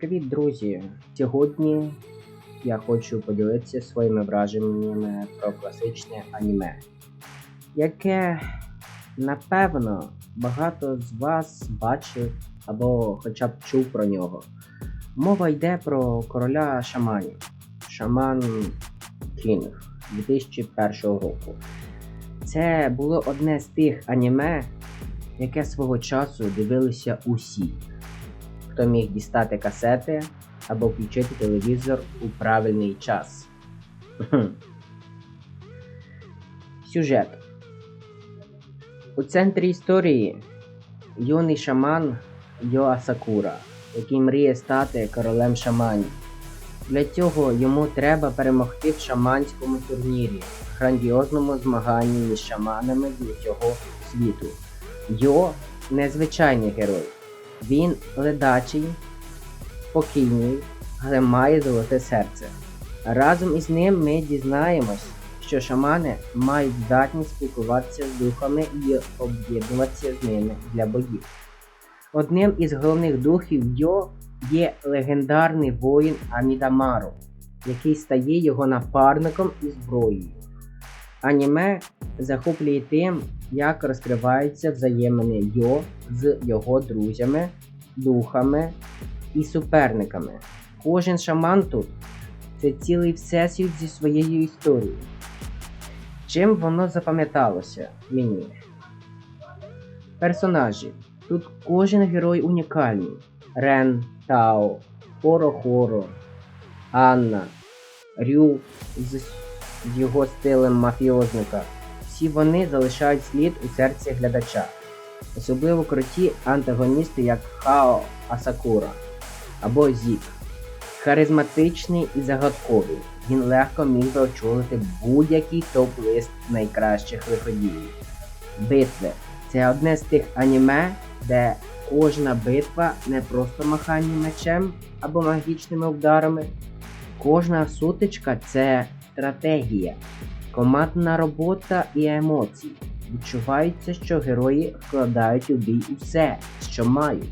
Привіт, друзі! Сьогодні я хочу поділитися своїми враженнями про класичне аніме, яке, напевно, багато з вас бачив або хоча б чув про нього. Мова йде про короля шаманів Шаман Кінг 2001 року. Це було одне з тих аніме, яке свого часу дивилися усі хто міг дістати касети або включити телевізор у правильний час. Сюжет. У центрі історії юний шаман Йоа Сакура, який мріє стати королем шаманів. Для цього йому треба перемогти в шаманському турнірі, грандіозному змаганні між шаманами з усього світу. Йо незвичайний герой. Він ледачий, спокійний, але має золоте серце. Разом із ним ми дізнаємось, що шамани мають здатність спілкуватися з духами і об'єднуватися з ними для боїв. Одним із головних духів Йо є легендарний воїн Амідамару, який стає його напарником і зброєю. Аніме захоплює тим, як розкриваються взаємини Йо з його друзями, духами і суперниками. Кожен шаман тут це цілий всесвіт зі своєю історією. Чим воно запам'яталося мені? Персонажі. Тут кожен герой унікальний: Рен, Тао, Хоро Хоро, Анна, Рю з його стилем мафіозника. Всі вони залишають слід у серці глядача. Особливо круті антагоністи, як Хао Асакура або Зік. Харизматичний і загадковий. Він легко міг би очолити будь-який топ-лист найкращих виходів. Битви це одне з тих аніме, де кожна битва не просто махання мечем або магічними ударами. Кожна сутичка це стратегія, командна робота і емоції. Відчувається, що герої вкладають у бій усе, що мають.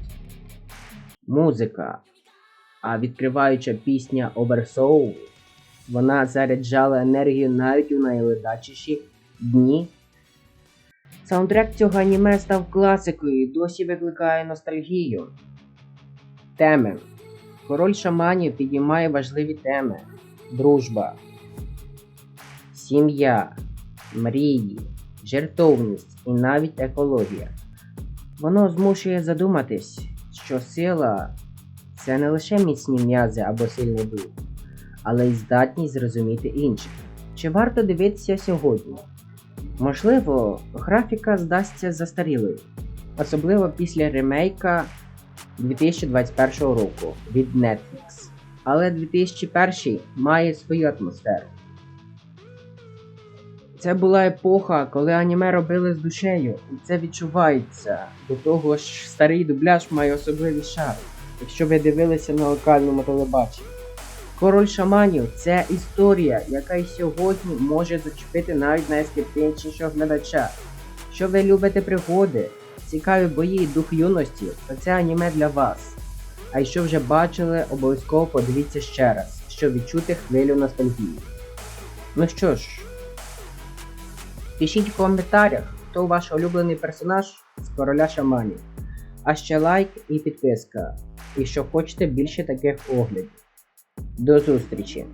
Музика. А відкриваюча пісня Oversoul, вона заряджала енергію навіть у найледачіші дні. Саундтрек цього аніме став класикою і досі викликає ностальгію. Теми. Король шаманів підіймає важливі теми: дружба, сім'я, мрії, жертовність і навіть екологія. Воно змушує задуматись, що сила це не лише міцні м'язи або сильний дух, але й здатність зрозуміти інших. Чи варто дивитися сьогодні? Можливо, графіка здасться застарілою, особливо після ремейка 2021 року від Netflix. Але 2001 має свою атмосферу. Це була епоха, коли аніме робили з душею, і це відчувається. До того ж, старий дубляж має особливий шар, якщо ви дивилися на локальному телебаченні. Король шаманів це історія, яка й сьогодні може зачепити навіть найскептичнішого глядача. Якщо ви любите пригоди, цікаві бої і дух юності, то це аніме для вас. А якщо вже бачили, обов'язково подивіться ще раз, щоб відчути хвилю ностальгії. Ну що ж, пишіть в коментарях, хто ваш улюблений персонаж з короля шаманів. А ще лайк і підписка, якщо хочете більше таких оглядів. До зустрічі!